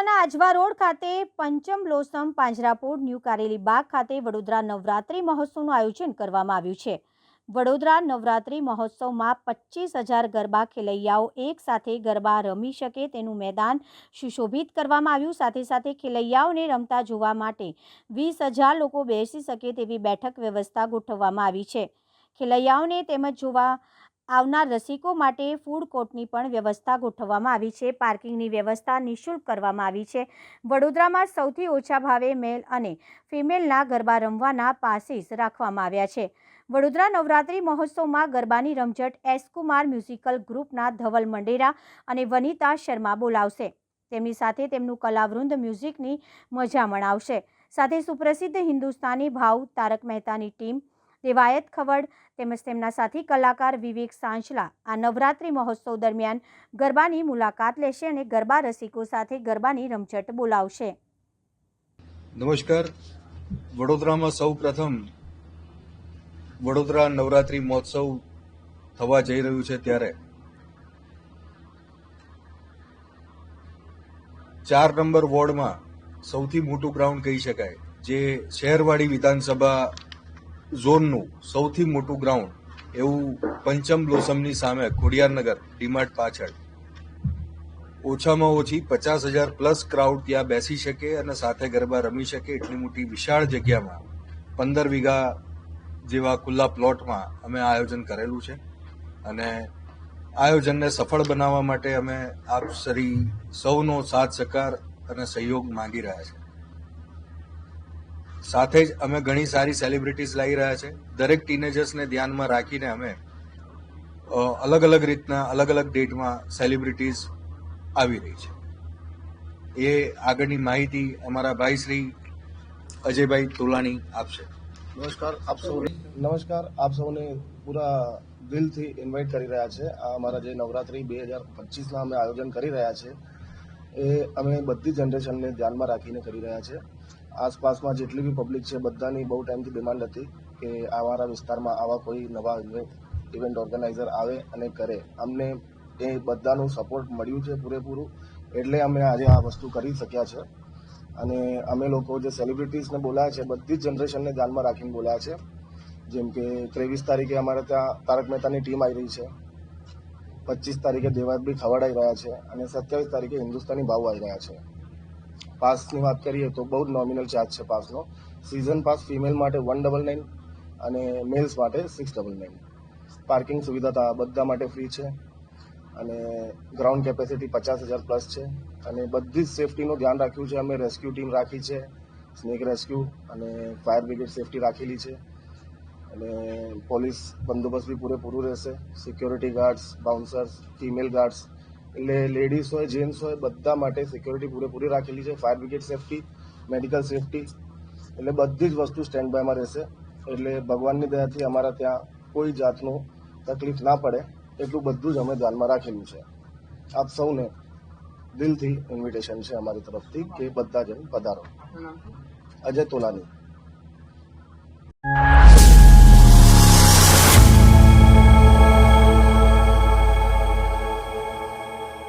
વડોદરાના આજવા રોડ ખાતે પંચમ બ્લોસમ પાંજરાપોળ ન્યૂ કારેલી બાગ ખાતે વડોદરા નવરાત્રિ મહોત્સવનું આયોજન કરવામાં આવ્યું છે. વડોદરા નવરાત્રિ મહોત્સવમાં પચીસ હજાર ગરબા ખેલૈયાઓ એક સાથે ગરબા રમી શકે તેનું મેદાન સુશોભિત કરવામાં આવ્યું. સાથે સાથે ખેલૈયાઓને રમતા જોવા માટે વીસ હજાર લોકો બેસી શકે તેવી બેઠક વ્યવસ્થા ગોઠવવામાં આવી છે. ખેલૈયાઓને તેમજ જોવા આવનાર રસિકો માટે ફૂડ કોર્ટની પણ વ્યવસ્થા ગોઠવવામાં આવી છે. પાર્કિંગની વ્યવસ્થા નિઃશુલ્ક કરવામાં આવી છે. વડોદરામાં સૌથી ઓછા ભાવે મેલ અને ફિમેલના ગરબા રમવાના પાસીસ રાખવામાં આવ્યા છે. વડોદરા નવરાત્રિ મહોત્સવમાં ગરબાની રમઝટ એસ કુમાર મ્યુઝિકલ ગ્રુપના ધવલ મંડેરા અને વનિતા શર્મા બોલાવશે. તેમની સાથે તેમનું કલાવૃંદ મ્યુઝિકની મજા મણાવશે સાથે સુપ્રસિદ્ધ હિન્દુસ્તાની ભાવ તારક મહેતાની ટીમ દેવાયત ખવડ તેમજ તેમના સાથી કલાકાર વિવેક સાંચલા આ નવરાત્રિ મહોત્સવ દરમિયાન ગરબાની મુલાકાત લેશે અને ગરબા રસિકો સાથે ગરબાની રમઝટ બોલાવશે. નમસ્કાર. વડોદરામાં સૌ પ્રથમ વડોદરા નવરાત્રી મહોત્સવ થવા જઈ રહ્યું છે ત્યારે. ચાર નંબર વોર્ડમાં સૌથી મોટું ગ્રાઉન્ડ કહી શકાય, જે શહેરવાડી વિધાનસભા ઝોનનું સૌથી મોટું ગ્રાઉન્ડ એવું પંચમ બ્લોસમની સામે ખોડિયારનગર ડીમાર્ટ પાછળ. ઓછામાં ઓછી પચાસ હજાર પ્લસ ક્રાઉડ ત્યાં બેસી શકે અને સાથે ગરબા રમી શકે એટલી મોટી વિશાળ જગ્યામાં પંદર વીઘા જેવા ખુલ્લા પ્લોટમાં અમે આયોજન કરેલું છે. અને આયોજનને સફળ બનાવવા માટે અમે આપ સરી સૌનો સાથ સહકાર અને સહયોગ માંગી રહ્યા છે. સાથે જ અમે ઘણી સારી સેલિબ્રિટીઝ લાવી રહ્યા છે. દરેક ટીનેજર્સને ધ્યાનમાં રાખીને અમે અલગ અલગ રીતના અલગ અલગ ડેટમાં સેલિબ્રિટીઝ આવી રહી છે. એ આગળની માહિતી અમારા ભાઈ શ્રી અજયભાઈ તુલાણી આપશે. નમસ્કાર આપ સૌ નમસ્કાર આપ સૌને પૂરા દિલથી ઇન્વાઇટ કરી રહ્યા છે. આ અમારા જે નવરાત્રી બે હજાર પચીસના અમે આયોજન કરી રહ્યા છે એ અમે બધી જનરેશનને ધ્યાનમાં રાખીને કરી રહ્યા છે. આસપાસમાં જેટલી બી પબ્લિક છે, બધાની બહુ ટાઈમથી ડિમાન્ડ હતી કે અમારા વિસ્તારમાં આવા કોઈ નવા ઇવેન્ટ ઓર્ગેનાઇઝર આવે અને કરે. અમને એ બધાનું સપોર્ટ મળ્યું છે પૂરેપૂરું. એટલે અમે આજે આ વસ્તુ કરી શક્યા છે. અને અમે લોકો જે સેલિબ્રિટીઝને બોલાયા છે, બધી જ જનરેશનને ધ્યાનમાં રાખીને બોલાયા છે. જેમ કે ત્રેવીસ તારીખે અમારે ત્યાં તારક મહેતાની ટીમ આવી રહી છે. પચીસ તારીખે દેવાયતભાઈ ખવડાઈ રહ્યા છે અને સત્યાવીસ તારીખે હિન્દુસ્તાની ભાવ આવી રહ્યા છે. પાસની વાત કરીએ તો બહુ જ નોમિનલ ચાર્જ છે પાસનો. સિઝન પાસ ફિમેલ માટે વન ડબલ નાઇન અને મેલ્સ માટે સિક્સ ડબલ નાઇન પાર્કિંગ સુવિધા બધા માટે ફ્રી છે. અને ગ્રાઉન્ડ કેપેસિટી પચાસ હજાર પ્લસ છે. અને બધી જ સેફટીનું ધ્યાન રાખ્યું છે. અમે રેસ્ક્યુ ટીમ રાખી છે. સ્નેક રેસ્ક્યુ અને ફાયર બ્રિગેડ સેફટી રાખેલી છે. અને પોલીસ બંદોબસ્ત બી પૂરેપૂરું રહેશે. Security guards bouncers female guards એટલે લેડીઝ હોય જેન્ટ્સ હોય બધા માટે સિક્યોરિટી પૂરેપૂરી રાખેલી છે. Fire brigade safety medical safety એટલે બધી જ વસ્તુ સ્ટેન્ડ બાયમાં રહેશે. એટલે ભગવાનની દયાથી અમારા ત્યાં કોઈ જાતનું તકલીફ ના પડે. એટલું બધું જ અમે ધ્યાનમાં રાખેલું છે. આપ સૌને દિલથી ઇન્વિટેશન છે અમારી તરફથી કે બધા જણ પધારો. અજય તોલાની.